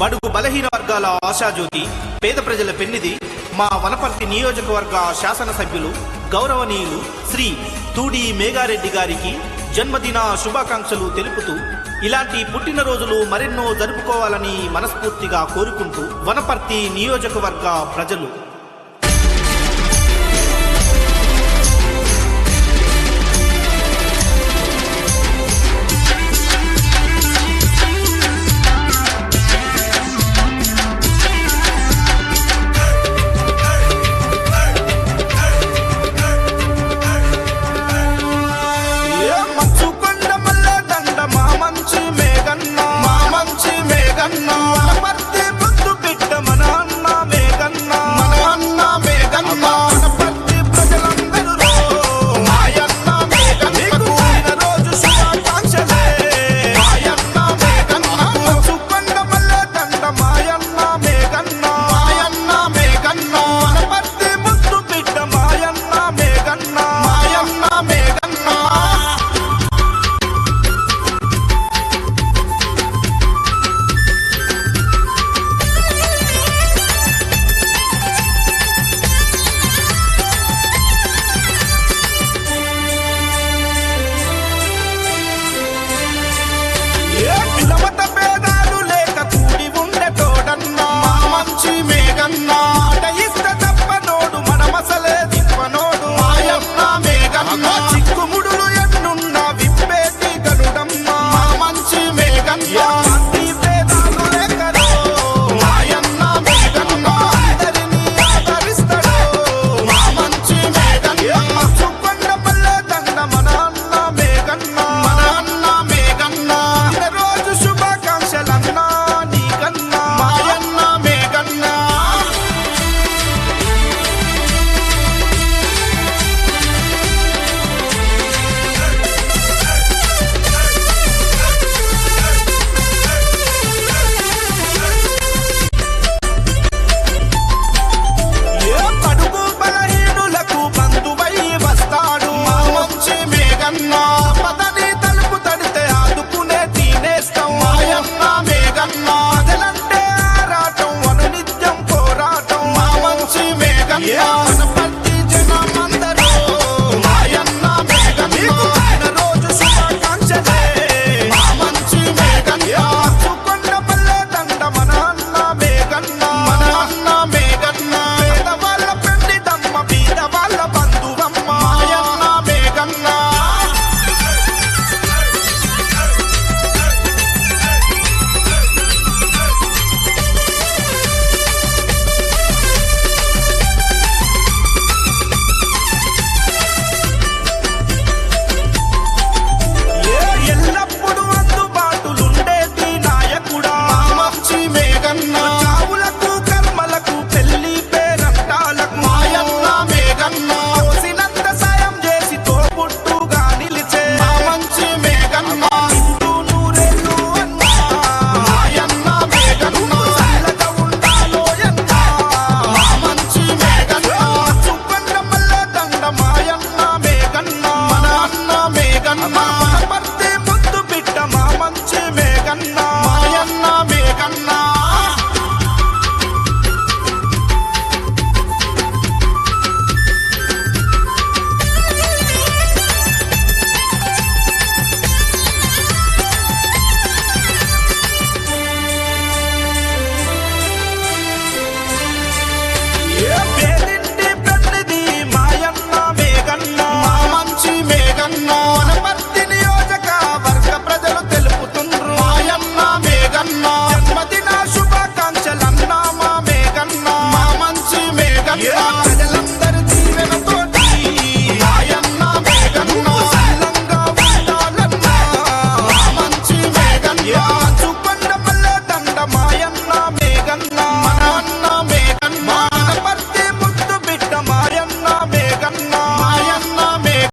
బడుగు బలహీన వర్గాల ఆశాజ్యోతి పేద ప్రజల పెన్నిది మా వనపర్తి నియోజకవర్గ శాసనసభ్యులు గౌరవనీయులు శ్రీ తూడి మేఘారెడ్డి గారికి జన్మదిన శుభాకాంక్షలు తెలుపుతూ ఇలాంటి పుట్టినరోజులు మరెన్నో జరుపుకోవాలని మనస్ఫూర్తిగా కోరుకుంటూ వనపర్తి నియోజకవర్గ ప్రజలు.